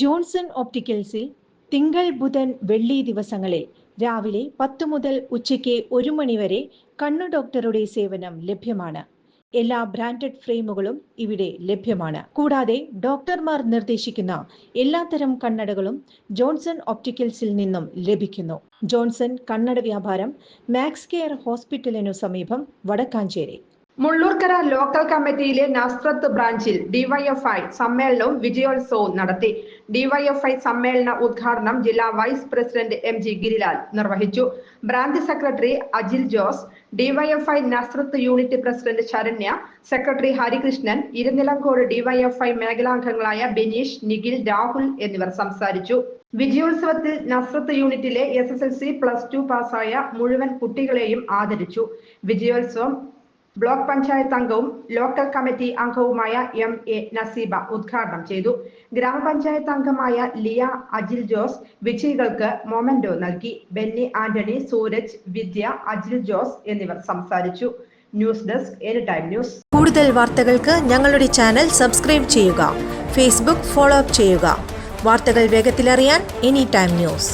Johnson ഓപ്റ്റിക്കൽസിൽ തിങ്കൾ ബുധൻ വെള്ളി ദിവസങ്ങളിൽ രാവിലെ പത്ത് മുതൽ ഉച്ചയ്ക്ക് ഒരു മണിവരെ കണ്ണു ഡോക്ടറുടെ സേവനം ലഭ്യമാണ്. എല്ലാ ബ്രാൻഡഡ് ഫ്രെയിമുകളും ഇവിടെ ലഭ്യമാണ്. കൂടാതെ ഡോക്ടർമാർ നിർദ്ദേശിക്കുന്ന എല്ലാത്തരം കണ്ണടകളും ജോൺസൺ ഓപ്റ്റിക്കൽസിൽ നിന്നും ലഭിക്കുന്നു. ജോൺസൺ കണ്ണട വ്യാപാരം മാക്സ് കെയർ ഹോസ്പിറ്റലിനു സമീപം Vadakkanchery. Mullurkara local committee Nazareth ബ്രാഞ്ചിൽ ഡിവൈഎഫ്ഐ സമ്മേളനവും വിജയോത്സവവും നടത്തി. ഡിവൈഎഫ്ഐ സമ്മേളന ഉദ്ഘാടനം ജില്ലാ vice president M G Girilal നിർവഹിച്ചു. Branch secretary Ajil Jose DYFI Nazrath unit president Saranya secretary Harikrishnan Irunilamkode DYFI മേഖലാംഗങ്ങളായ Bineesh Nikhil Rahul എന്നിവർ സംസാരിച്ചു. വിജയോത്സവത്തിൽ നസ്രത്ത് യൂണിറ്റിലെ S S L C plus two പാസ്സായ മുഴുവൻ കുട്ടികളെയും ആദരിച്ചു. വിജയോത്സവം ബ്ലോക്ക് പഞ്ചായത്ത് അംഗവും ലോക്കൽ കമ്മിറ്റി അംഗവുമായ എം എ നസീബ ഉദ്ഘാടനം ചെയ്തു. ഗ്രാമപഞ്ചായത്ത് അംഗമായ ലിയ അജിൽ ജോസ് വിജയികൾക്ക് മൊമെന്റോ നൽകി. ബെന്നി ആന്റണി സൂരജ് വിദ്യ അജിൽ ജോസ് എന്നിവർ സംസാരിച്ചു. News desk any time news. കൂടുതൽ വാർത്തകൾക്ക് ഞങ്ങളുടെ ചാനൽ സബ്സ്ക്രൈബ് ചെയ്യുക. ഫേസ്ബുക്ക് ഫോളോ അപ്പ് ചെയ്യുക. വാർത്തകൾ വേഗത്തിലറിയാൻ എനി ടൈം ന്യൂസ്.